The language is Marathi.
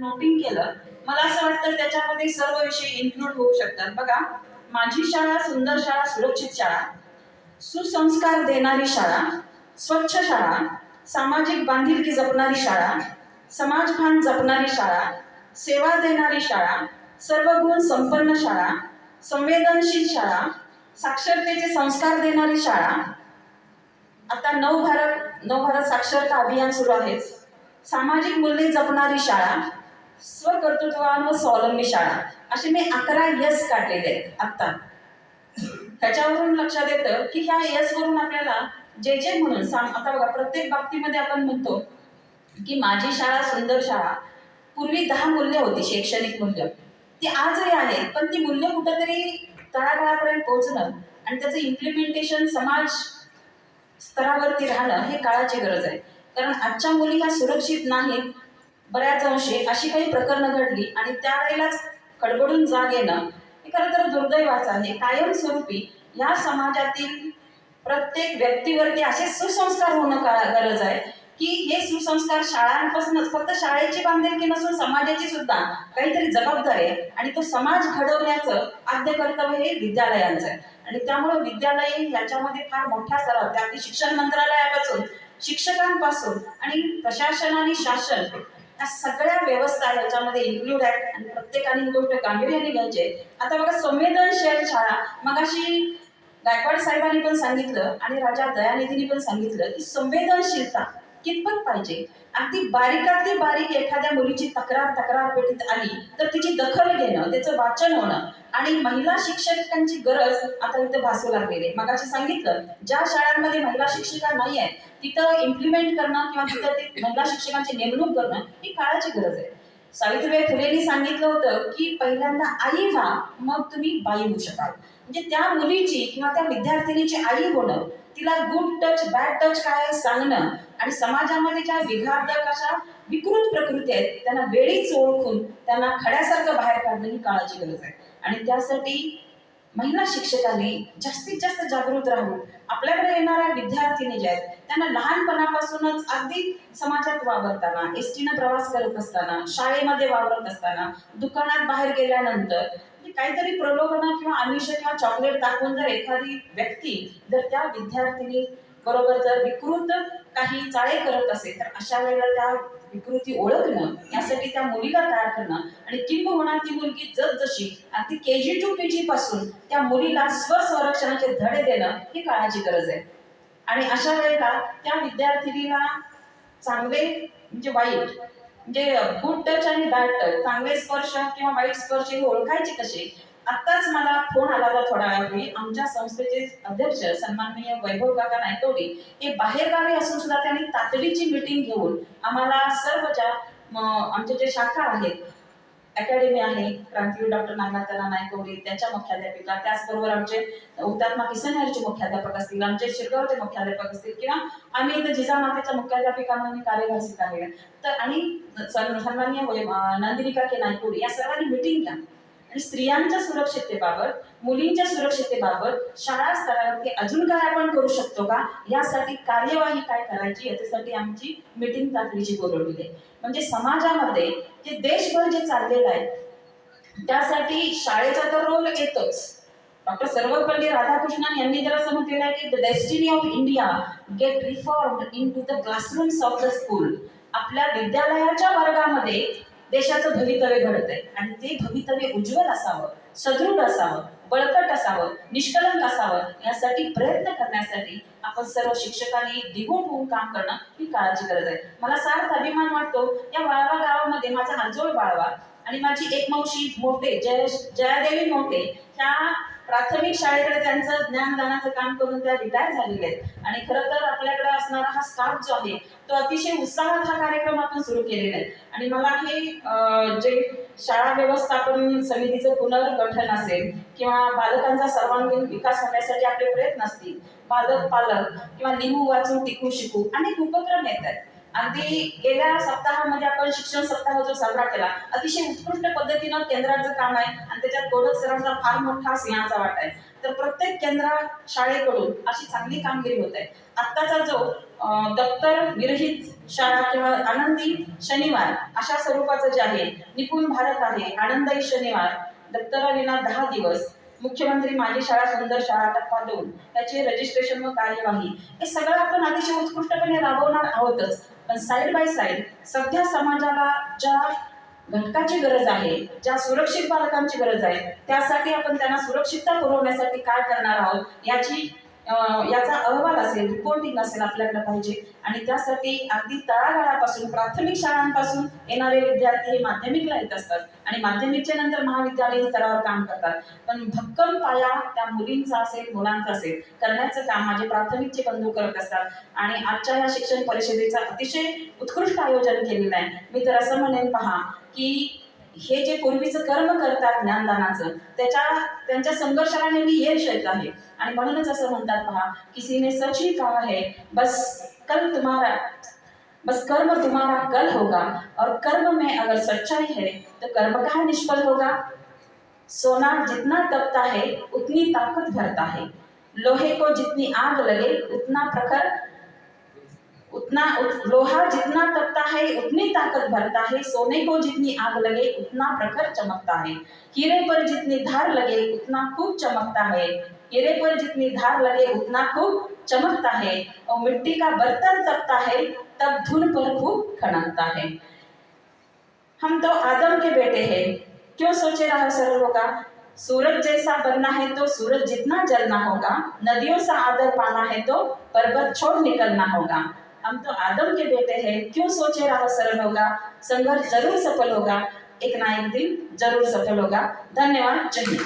नोटिंग केलं मला असं वाटतं त्याच्यामध्ये सर्व विषय इन्क्लूड होऊ शकतात. बघा माझी शाळा सुंदर शाळा सुरक्षित शाळा. सुसंस्कार देणारी शाळा स्वच्छ शाळा सामाजिक बांधिलकी जपणारी शाळा समाजभान जपणारी शाळा सेवा देणारी शाळा सर्व गुण संपन्न शाळा संवेदनशील शाळा साक्षरतेचे संस्कार देणारी शाळा. आता नव भारत नव भारत साक्षरता अभियान सुरू आहे सामाजिक मूल्ये जपणारी शाळा स्वकर्तृत्वान व स्वावलंबी शाळा. असे मी अकरा यस काढलेले आहेत आत्ता. त्याच्यावरून लक्षात येतं की ह्या यस वरून आपल्याला जे जे म्हणून सांग आता बघा प्रत्येक बाबतीमध्ये आपण म्हणतो की माझी शाळा सुंदर शाळा. पूर्वी दहा मूल्य होती शैक्षणिक मूल्य. ती आजही आहेत पण ती मूल्य कुठंतरी तळागाळापर्यंत पोहोचणं आणि त्याचं इम्प्लिमेंटेशन समाज स्तरावरती राहणं हे काळाची गरज आहे. कारण आजच्या मुली ह्या सुरक्षित नाहीत बऱ्याच अंशी अशी काही प्रकरणं घडली आणि त्यावेळेलाच खडबडून जाग येणं हे खरं तर दुर्दैवाचं आहे. कायमस्वरूपी या समाजातील प्रत्येक व्यक्तीवरती असे सुसंस्कार होणं का गरज आहे? की हे सुसंस्कार शाळांपासूनच फक्त शाळेची बांधिलकी नसून समाजाची सुद्धा काहीतरी जबाबदारी आहे आणि तो समाज घडवण्याचं आद्य कर्तव्य हे विद्यालयांचं आहे. आणि त्यामुळं विद्यालय याच्यामध्ये फार मोठा सराव त्या शिक्षण मंत्रालयापासून शिक्षकांपासून आणि प्रशासन आणि शासन या सगळ्या व्यवस्था याच्यामध्ये इन्क्लूड आहेत. आणि प्रत्येकाने ही गोष्ट गांभीर्याने घ्यायची आहे. आता बघा संवेदनशील शाळा. मगाशी गायकवाड साहेबांनी पण सांगितलं आणि राजा दयानिधींनी पण सांगितलं की संवेदनशीलता कितपत पाहिजे? अगदी बारीकातली बारीक एखाद्या मुलीची तक्रार तक्रार पेटीत आली तर तिची दखल घेणं त्याचं वाचन होणं आणि महिला शिक्षकांची गरज आता इथं भासू लागलेली आहे. मगाशी सांगितलं ज्या शाळांमध्ये महिला शिक्षिका नाही आहेत तिथं इम्प्लिमेंट करणं किंवा तिथं ते महिला शिक्षकांची नेमणूक करणं ही काळाची गरज आहे. सावित्रीबाई फुलेंनी सांगितलं होतं की पहिल्यांदा आई व्हा मग तुम्ही बाई होऊ शकाल. म्हणजे त्या मुलीची किंवा त्या विद्यार्थिनीची आई होणं तिला गुड टच बॅड टच काय सांगणं आणि समाजामध्ये ज्या विघातक अशा विकृत प्रकृती आहेत त्यांना वेळीच ओळखून त्यांना खड्यासारखं बाहेर काढणं ही काळाची गरज आहे. आणि त्यासाठी महिला शिक्षकांनी जास्तीत जास्त जागृत राहून आपल्याकडे येणाऱ्या विद्यार्थिनी ज्या आहेत त्यांना लहानपणापासूनच अगदी समाजात वावरताना एस टीनं प्रवास करत असताना शाळेमध्ये वावरत असताना दुकानात बाहेर गेल्यानंतर की काहीतरी प्रलोभना किंवा आमिष किंवा चॉकलेट दाखवून जर एखादी व्यक्ती जर त्या विद्यार्थिनी बरोबर जर विकृत काही चाळे करत असेल तर अशा वेळेला त्या विकृती ओळखणं यासाठी त्या मुलीला तयार करणं. आणि किंबहुना ती मुलगी जसजशी अगदी के जी टू के जी पासून त्या मुलीला स्वसंरक्षणाचे धडे देणं ही काळाची गरज आहे. आणि अशा वेळेला त्या विद्यार्थिनीला चांगले म्हणजे वाईट म्हणजे गुड टच आणि बॅड टच चांगले स्पर्श किंवा वाईट स्पर्श हे ओळखायचे कसे? आत्ताच मला फोन आला होता थोडा वेळापूर्वी आमच्या संस्थेचे अध्यक्ष सन्माननीय वैभव काका नायकवडी हे बाहेरगावी असून सुद्धा त्यांनी तातडीची मिटिंग घेऊन आम्हाला सर्व ज्या आमच्या जे शाखा आहेत अकॅडमी आहे क्रांतीवीर डॉक्टर नागनाथना नायकवडी त्यांच्या मुख्याध्यापिका त्याचबरोबर आमचे हुतात्मा किसनहरचे मुख्याध्यापक असतील आमचे शिरगावचे मुख्याध्यापक असतील किंवा आम्ही इथं जिजामातेच्या मुख्याध्यापिका म्हणून कार्यभार स्वीकारलेला तर आणि सन- सन्माननीय वै- के नंदिनी या सर्वांनी मिटिंग घ्या आणि स्त्रियांच्या सुरक्षिततेबाबत मुलींच्या सुरक्षिततेबाबत शाळा स्तरावरती अजून काय आपण करू शकतो का? यासाठी कार्यवाही काय करायची? याच्यासाठी आमची मिटिंग तातडीची बोलवलेली आहे. म्हणजे समाजामध्ये जे देशभर जे चाललेलं आहे त्यासाठी शाळेचा तर रोल येतोच. डॉक्टर सर्वपल्ली राधाकृष्णन यांनी जर असं म्हटलेलं आहे की the destiny of India get reformed into the classrooms of the school आपल्या विद्यालयाच्या वर्गामध्ये देशाचं भवितव्य घडत आहे आणि ते भवितव्य उज्ज्वल असावं सदृढ असावं बळकट असावं निष्कलंक असावं यासाठी प्रयत्न करण्यासाठी आपण सर्व शिक्षकांनी दिगून होऊन काम करणं ही काळाची गरज आहे. मला सार्थ अभिमान वाटतो या वाळवा गावामध्ये माझा आजोळ बाळवा आणि माझी एक मावशी मोठे जय जयादेवी मोठे ह्या प्राथमिक शाळेकडे त्यांचं ज्ञानदानाचं काम करून त्या रिटायर झालेल्या आहेत. आणि खरं तर आपल्याकडे असणारा हा स्टाफ जो आहे तो अतिशय उत्साहात हा कार्यक्रम आपण सुरू केलेला आहे. आणि मला हे जे शाळा व्यवस्थापन समितीचं पुनर्गठन असेल किंवा बालकांचा सर्वांगीण विकास होण्यासाठी आपले प्रयत्न असतील पालक पालक किंवा लिहू वाचू टिकू शिकू अनेक उपक्रम येत आहेत. अगदी गेल्या सप्ताहामध्ये आपण शिक्षण सप्ताह जो साजरा केला. अतिशय उत्कृष्ट पद्धतीनं केंद्राचं काम आहे आणि त्याच्यात गोडक सरांचा फार मोठा सिंहाचा वाटा आहे. तर प्रत्येक केंद्र शाळेकडून अशी चांगली कामगिरी होत आहे. आत्ताचा जो दप्तर विरहित शाळा किंवा आनंदी शनिवार अशा स्वरूपाचं जे आहे निपुण भारत आहे आनंदाई शनिवार दप्तराविना दहा दिवस मुख्यमंत्री माझी शाळा सुंदर शाळा टप्पा दोन त्याची रजिस्ट्रेशन व कार्यवाही हे सगळं आपण अतिशय उत्कृष्टपणे राबवणार आहोतच. पण साईड बाय साईड सध्या समाजाला ज्या घटकाची गरज आहे ज्या सुरक्षित बालकांची गरज आहे त्यासाठी आपण त्यांना सुरक्षितता पुरवण्यासाठी काय करणार आहोत याची याचा अहवाल असेल रिपोर्टिंग असेल आपल्याकडे पाहिजे. आणि त्यासाठी अगदी तळागाळापासून प्राथमिक शाळांपासून येणारे विद्यार्थी हे माध्यमिकला येत असतात. आणि माध्यमिकच्या नंतर महाविद्यालयीन स्तरावर काम करतात. पण भक्कम पाया त्या मुलींचा असेल मुलांचा असेल करण्याचं काम माझे प्राथमिकचे बंधू करत असतात. आणि आजच्या या शिक्षण परिषदेचं अतिशय उत्कृष्ट आयोजन केलेलं आहे. मी तर असं म्हणेन पहा की हे जे पूर्वीचं कर्म करतात ज्ञानदानाचं त्याच्या त्यांच्या संघर्षाला नेहमी यश येत आहे. आणि म्हणूनच असं म्हणतात पहा किसी ने सच ही कहा है? बस कल तुम्हारा बस कर्म तुम्हारा कल होगा. और कर्म में अगर सच्चाई है तो कर्म कहाँ निष्फल होगा? सोना जितना तपता है उतनी ताकत भरता है। लोहे को जितनी आग लगे उतना प्रखर उतना उत, लोहा जितना तपता है उतनी ताकत भरता है सोने को जितनी आग लगे उतना प्रखर चमकता है। हीरे पर जितनी धार लगे उतना खूब चमकता है। हीरे पर जितनी धार लगे उतना खूब चमकता है। और मिट्टी का बर्तन तपता है तब धुन पर खूब खनकता है। हम तो आदम के बेटे हैं। क्यों सोचे रहा सरल होगा सूरज जैसा बनना है तो सूरज जितना जलना होगा नदियों सा आदर पाना है तो पर्वत छोड़ निकलना होगा। हम तो आदम के बेटे हैं। क्यों सोचे रहा सरल होगा? संघर्ष जरूर सफल होगा। एक ना एक दिन जरूर सफल होगा। धन्यवाद। जय हिंद।